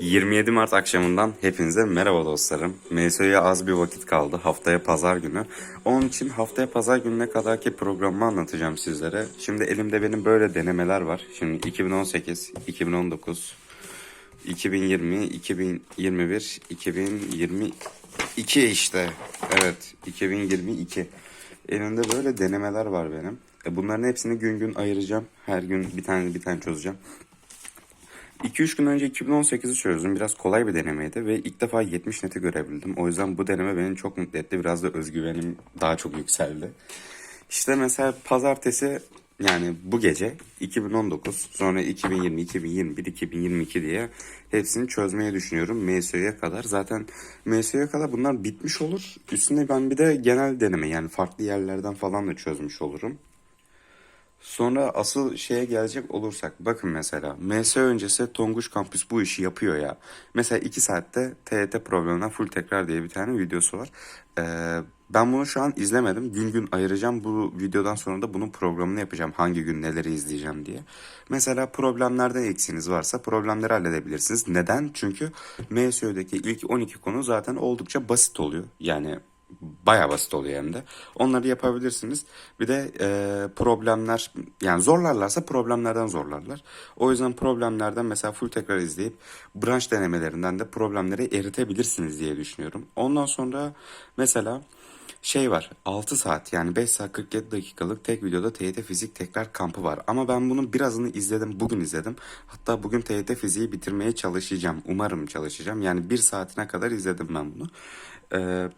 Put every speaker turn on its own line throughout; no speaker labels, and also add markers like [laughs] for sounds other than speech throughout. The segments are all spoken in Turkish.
27 Mart akşamından hepinize merhaba dostlarım. MSÖ'ye az bir vakit kaldı. Haftaya pazar günü. Onun için haftaya pazar gününe kadarki programımı anlatacağım sizlere. Şimdi elimde benim böyle denemeler var. Şimdi 2018, 2019, 2020, 2021, 2022 işte. Evet, 2022. Elimde böyle denemeler var benim. E, Bunların hepsini gün gün ayıracağım. Her gün bir tane bir tane çözeceğim. 2-3 gün önce 2018'i çözdüm. Biraz kolay bir denemeydi ve ilk defa 70 neti görebildim. O yüzden bu deneme beni çok mutlu etti. Biraz da özgüvenim daha çok yükseldi. İşte mesela pazartesi yani bu gece 2019 sonra 2020, 2021, 2022 diye hepsini çözmeyi düşünüyorum MSÖ'ye kadar. Zaten MSÖ'ye kadar bunlar bitmiş olur. Üstüne ben bir de genel deneme yani farklı yerlerden falan da çözmüş olurum. Sonra asıl şeye gelecek olursak bakın mesela MS öncesi Tonguç Kampüs bu işi yapıyor ya. Mesela 2 saatte TYT probleminden full tekrar diye bir tane videosu var. Ee, ben bunu şu an izlemedim. Gün gün ayıracağım. Bu videodan sonra da bunun programını yapacağım. Hangi gün neleri izleyeceğim diye. Mesela problemlerde eksiğiniz varsa problemleri halledebilirsiniz. Neden? Çünkü MSÖ'deki ilk 12 konu zaten oldukça basit oluyor. Yani Baya basit oluyor hem de. Onları yapabilirsiniz. Bir de e, problemler yani zorlarlarsa problemlerden zorlarlar. O yüzden problemlerden mesela full tekrar izleyip branş denemelerinden de problemleri eritebilirsiniz diye düşünüyorum. Ondan sonra mesela şey var 6 saat yani 5 saat 47 dakikalık tek videoda TYT fizik tekrar kampı var. Ama ben bunun birazını izledim bugün izledim. Hatta bugün TYT fiziği bitirmeye çalışacağım. Umarım çalışacağım. Yani bir saatine kadar izledim ben bunu. Eee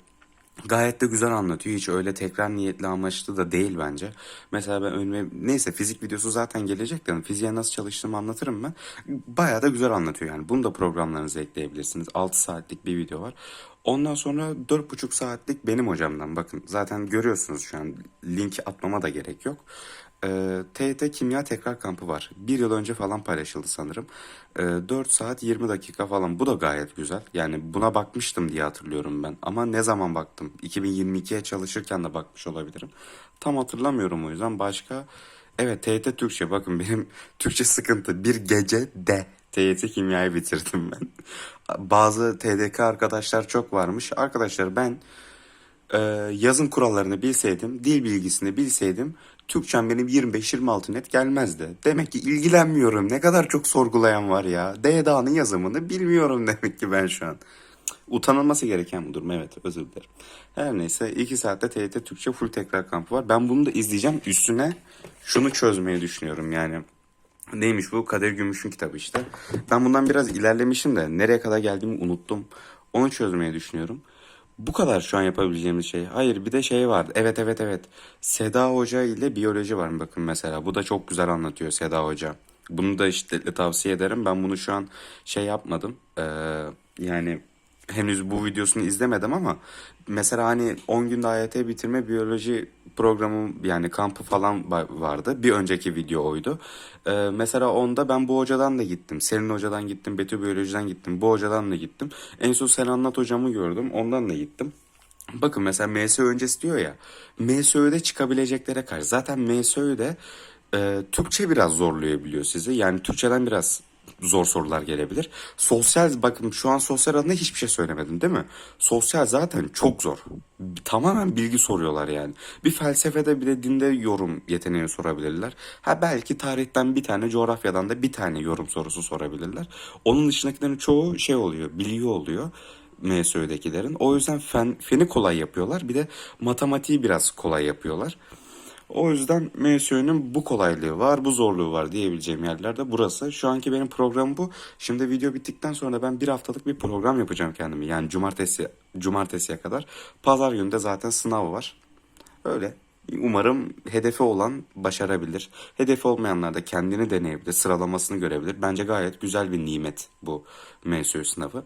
Gayet de güzel anlatıyor. Hiç öyle tekrar niyetli amaçlı da değil bence. Mesela ben önüme neyse fizik videosu zaten gelecek de fiziğe nasıl çalıştığımı anlatırım ben. Bayağı da güzel anlatıyor yani. Bunu da programlarınıza ekleyebilirsiniz. 6 saatlik bir video var. Ondan sonra 4,5 saatlik benim hocamdan bakın. Zaten görüyorsunuz şu an. Link atmama da gerek yok. Ee, TYT Kimya Tekrar Kampı var. Bir yıl önce falan paylaşıldı sanırım. Ee, 4 saat 20 dakika falan. Bu da gayet güzel. Yani buna bakmıştım diye hatırlıyorum ben. Ama ne zaman baktım? 2022'ye çalışırken de bakmış olabilirim. Tam hatırlamıyorum o yüzden. Başka... Evet TYT Türkçe. Bakın benim [laughs] Türkçe sıkıntı. Bir gece de TYT Kimya'yı bitirdim ben. Bazı TDK arkadaşlar çok varmış. Arkadaşlar ben ee, yazım kurallarını bilseydim, dil bilgisini bilseydim Türkçem benim 25-26 net gelmezdi. Demek ki ilgilenmiyorum. Ne kadar çok sorgulayan var ya. DDA'nın yazımını bilmiyorum demek ki ben şu an. Utanılması gereken bir durum evet özür dilerim. Her neyse 2 saatte TYT Türkçe full tekrar kampı var. Ben bunu da izleyeceğim. Üstüne şunu çözmeyi düşünüyorum yani. Neymiş bu? Kadir Gümüş'ün kitabı işte. Ben bundan biraz ilerlemişim de nereye kadar geldiğimi unuttum. Onu çözmeyi düşünüyorum. Bu kadar şu an yapabileceğimiz şey. Hayır bir de şey vardı. Evet evet evet. Seda Hoca ile biyoloji var bakın mesela. Bu da çok güzel anlatıyor Seda Hoca. Bunu da işte tavsiye ederim. Ben bunu şu an şey yapmadım. Ee, yani henüz bu videosunu izlemedim ama mesela hani 10 günde AYT bitirme biyoloji programı yani kampı falan va- vardı. Bir önceki video oydu. Ee, mesela onda ben bu hocadan da gittim. Selin hocadan gittim. Betü biyolojiden gittim. Bu hocadan da gittim. En son Senanlat hocamı gördüm. Ondan da gittim. Bakın mesela MSÖ öncesi diyor ya. MSÖ'de çıkabileceklere karşı. Zaten MSÖ'de e, Türkçe biraz zorlayabiliyor sizi. Yani Türkçeden biraz zor sorular gelebilir. Sosyal bakın şu an sosyal adına hiçbir şey söylemedim değil mi? Sosyal zaten çok zor. Tamamen bilgi soruyorlar yani. Bir felsefede bir de dinde yorum yeteneği sorabilirler. Ha belki tarihten bir tane coğrafyadan da bir tane yorum sorusu sorabilirler. Onun dışındakilerin çoğu şey oluyor biliyor oluyor. MSÖ'dekilerin. O yüzden fen, feni kolay yapıyorlar. Bir de matematiği biraz kolay yapıyorlar. O yüzden MSÖ'nün bu kolaylığı var, bu zorluğu var diyebileceğim yerlerde burası. Şu anki benim programım bu. Şimdi video bittikten sonra ben bir haftalık bir program yapacağım kendime. Yani cumartesi cumartesiye kadar. Pazar günü de zaten sınav var. Öyle. Umarım hedefi olan başarabilir. Hedefi olmayanlar da kendini deneyebilir, sıralamasını görebilir. Bence gayet güzel bir nimet bu MSÖ sınavı.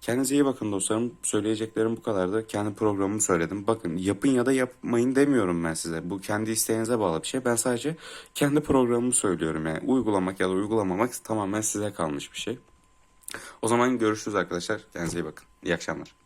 Kendinize iyi bakın dostlarım. Söyleyeceklerim bu kadardı. Kendi programımı söyledim. Bakın yapın ya da yapmayın demiyorum ben size. Bu kendi isteğinize bağlı bir şey. Ben sadece kendi programımı söylüyorum yani. Uygulamak ya da uygulamamak tamamen size kalmış bir şey. O zaman görüşürüz arkadaşlar. Kendinize iyi bakın. İyi akşamlar.